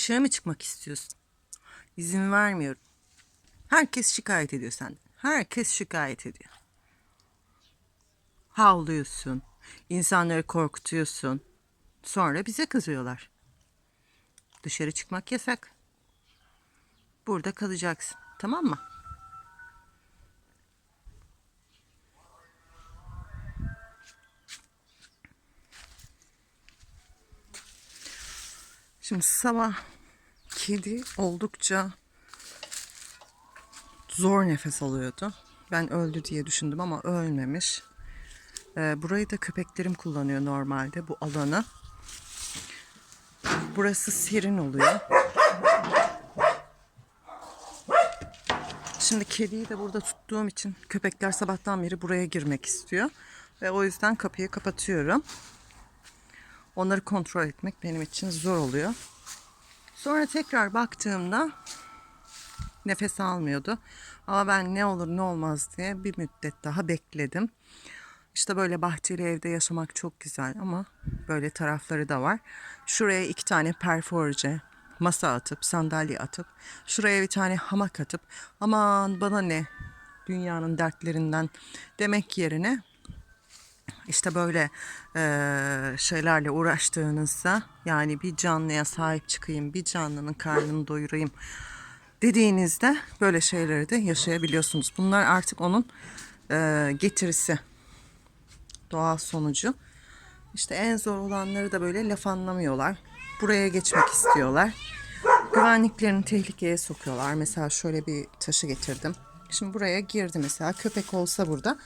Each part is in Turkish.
Dışarı mı çıkmak istiyorsun? İzin vermiyorum. Herkes şikayet ediyor senden. Herkes şikayet ediyor. Havlıyorsun. insanları korkutuyorsun. Sonra bize kızıyorlar. Dışarı çıkmak yasak. Burada kalacaksın. Tamam mı? Şimdi sabah kedi oldukça zor nefes alıyordu. Ben öldü diye düşündüm ama ölmemiş. Ee, burayı da köpeklerim kullanıyor normalde bu alanı. Burası serin oluyor. Şimdi kediyi de burada tuttuğum için köpekler sabahtan beri buraya girmek istiyor. Ve o yüzden kapıyı kapatıyorum. Onları kontrol etmek benim için zor oluyor. Sonra tekrar baktığımda nefes almıyordu. Ama ben ne olur ne olmaz diye bir müddet daha bekledim. İşte böyle bahçeli evde yaşamak çok güzel ama böyle tarafları da var. Şuraya iki tane perforje masa atıp sandalye atıp şuraya bir tane hamak atıp aman bana ne dünyanın dertlerinden demek yerine işte böyle eee, şeylerle uğraştığınızda yani bir canlıya sahip çıkayım, bir canlının karnını doyurayım dediğinizde böyle şeyleri de yaşayabiliyorsunuz. Bunlar artık onun eee, getirisi, doğal sonucu. İşte en zor olanları da böyle laf anlamıyorlar. Buraya geçmek istiyorlar. Güvenliklerini tehlikeye sokuyorlar. Mesela şöyle bir taşı getirdim. Şimdi buraya girdi mesela. Köpek olsa burada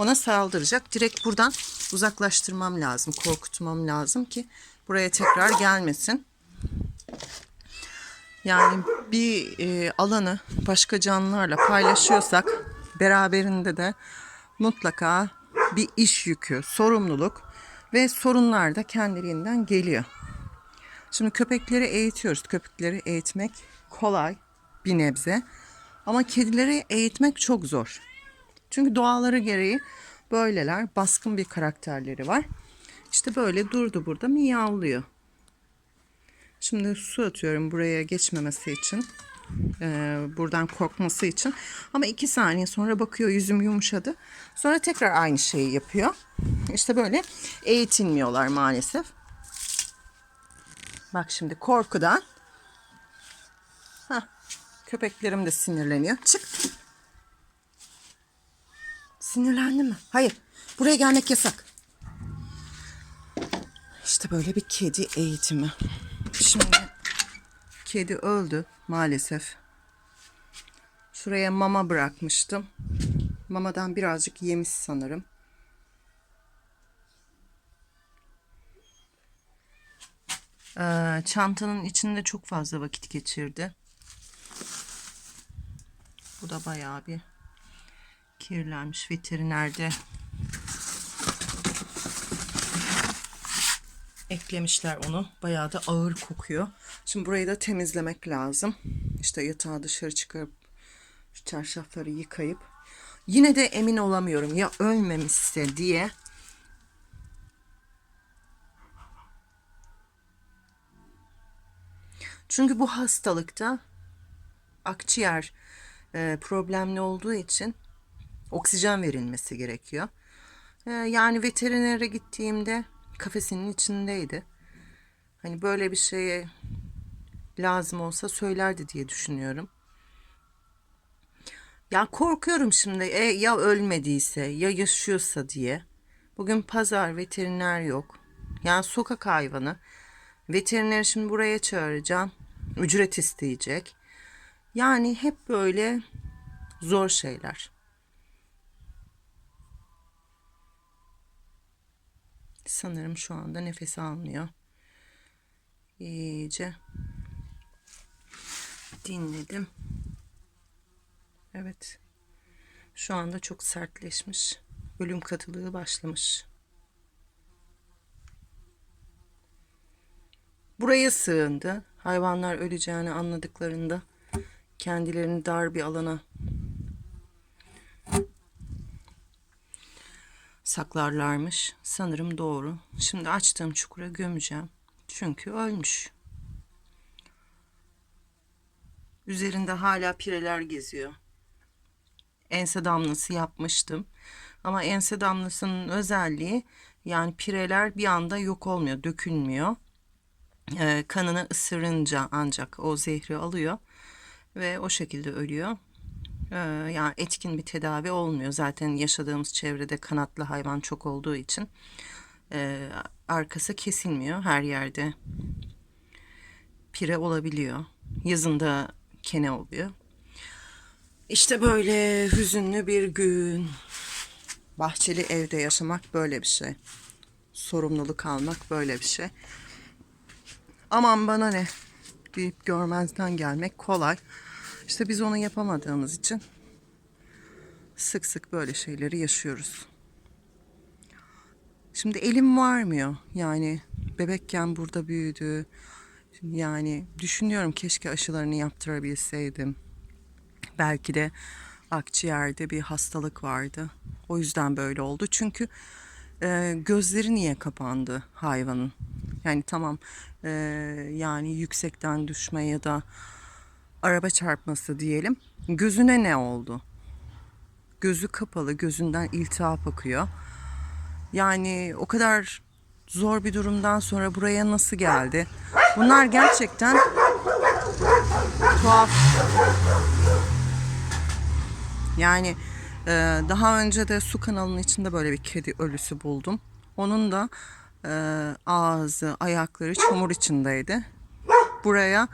ona saldıracak. Direkt buradan uzaklaştırmam lazım. Korkutmam lazım ki buraya tekrar gelmesin. Yani bir e, alanı başka canlılarla paylaşıyorsak beraberinde de mutlaka bir iş yükü, sorumluluk ve sorunlar da kendiliğinden geliyor. Şimdi köpekleri eğitiyoruz. Köpekleri eğitmek kolay bir nebze. Ama kedileri eğitmek çok zor. Çünkü doğaları gereği böyleler. Baskın bir karakterleri var. İşte böyle durdu burada miyavlıyor. Şimdi su atıyorum buraya geçmemesi için. Ee, buradan korkması için. Ama iki saniye sonra bakıyor yüzüm yumuşadı. Sonra tekrar aynı şeyi yapıyor. İşte böyle eğitilmiyorlar maalesef. Bak şimdi korkudan. Hah, köpeklerim de sinirleniyor. Çık. Sinirlendi mi? Hayır. Buraya gelmek yasak. İşte böyle bir kedi eğitimi. Şimdi kedi öldü maalesef. Şuraya mama bırakmıştım. Mamadan birazcık yemiş sanırım. Ee, çantanın içinde çok fazla vakit geçirdi. Bu da bayağı bir kirlenmiş veterinerde eklemişler onu. Bayağı da ağır kokuyor. Şimdi burayı da temizlemek lazım. İşte yatağı dışarı çıkarıp şu çarşafları yıkayıp yine de emin olamıyorum ya ölmemişse diye Çünkü bu hastalıkta akciğer e, problemli olduğu için oksijen verilmesi gerekiyor. E, yani veterinere gittiğimde kafesinin içindeydi. Hani böyle bir şeye lazım olsa söylerdi diye düşünüyorum. Ya korkuyorum şimdi e, ya ölmediyse ya yaşıyorsa diye. Bugün pazar veteriner yok. Yani sokak hayvanı. Veterineri şimdi buraya çağıracağım. Ücret isteyecek. Yani hep böyle zor şeyler. Sanırım şu anda nefes almıyor. İyice dinledim. Evet. Şu anda çok sertleşmiş. Ölüm katılığı başlamış. Buraya sığındı. Hayvanlar öleceğini anladıklarında kendilerini dar bir alana saklarlarmış. Sanırım doğru. Şimdi açtığım çukura gömeceğim. Çünkü ölmüş. Üzerinde hala pireler geziyor. Ense damlası yapmıştım. Ama ense damlasının özelliği yani pireler bir anda yok olmuyor, dökülmüyor. Ee, kanını ısırınca ancak o zehri alıyor ve o şekilde ölüyor. Ee, yani etkin bir tedavi olmuyor. Zaten yaşadığımız çevrede kanatlı hayvan çok olduğu için e, arkası kesilmiyor her yerde. Pire olabiliyor. Yazında kene oluyor. İşte böyle hüzünlü bir gün. Bahçeli evde yaşamak böyle bir şey. Sorumluluk almak böyle bir şey. Aman bana ne deyip görmezden gelmek kolay. İşte biz onu yapamadığımız için sık sık böyle şeyleri yaşıyoruz. Şimdi elim varmıyor. Yani bebekken burada büyüdü. Yani düşünüyorum keşke aşılarını yaptırabilseydim. Belki de akciğerde bir hastalık vardı. O yüzden böyle oldu. Çünkü e, gözleri niye kapandı hayvanın? Yani tamam e, yani yüksekten düşme ya da araba çarpması diyelim. Gözüne ne oldu? Gözü kapalı, gözünden iltihap akıyor. Yani o kadar zor bir durumdan sonra buraya nasıl geldi? Bunlar gerçekten tuhaf. Yani e, daha önce de su kanalının içinde böyle bir kedi ölüsü buldum. Onun da e, ağzı, ayakları çamur içindeydi. Buraya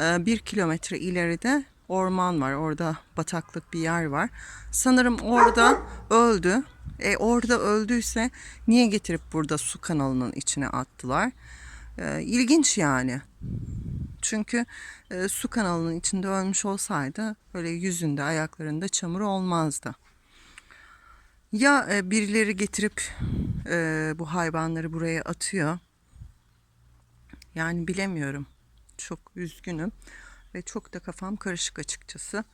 bir kilometre ileride orman var. Orada bataklık bir yer var. Sanırım orada öldü. E orada öldüyse niye getirip burada su kanalının içine attılar? E, ilginç yani. Çünkü e, su kanalının içinde ölmüş olsaydı böyle yüzünde ayaklarında çamur olmazdı. Ya e, birileri getirip e, bu hayvanları buraya atıyor. Yani bilemiyorum. Çok üzgünüm ve çok da kafam karışık açıkçası.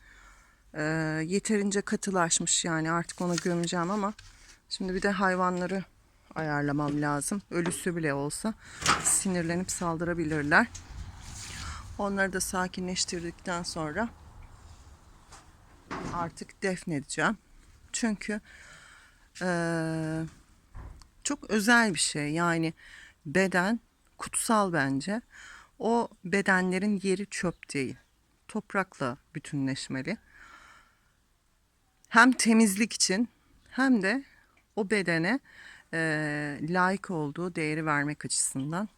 E, yeterince katılaşmış yani artık onu gömeceğim ama şimdi bir de hayvanları ayarlamam lazım. Ölüsü bile olsa sinirlenip saldırabilirler. Onları da sakinleştirdikten sonra artık defnedeceğim. Çünkü eee, çok özel bir şey. Yani beden kutsal bence. O bedenlerin yeri çöp değil. Toprakla bütünleşmeli. Hem temizlik için hem de o bedene eee layık olduğu değeri vermek açısından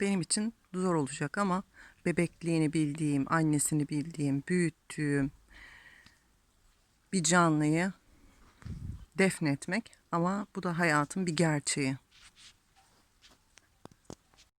benim için zor olacak ama bebekliğini bildiğim, annesini bildiğim, büyüttüğüm bir canlıyı defnetmek ama bu da hayatın bir gerçeği.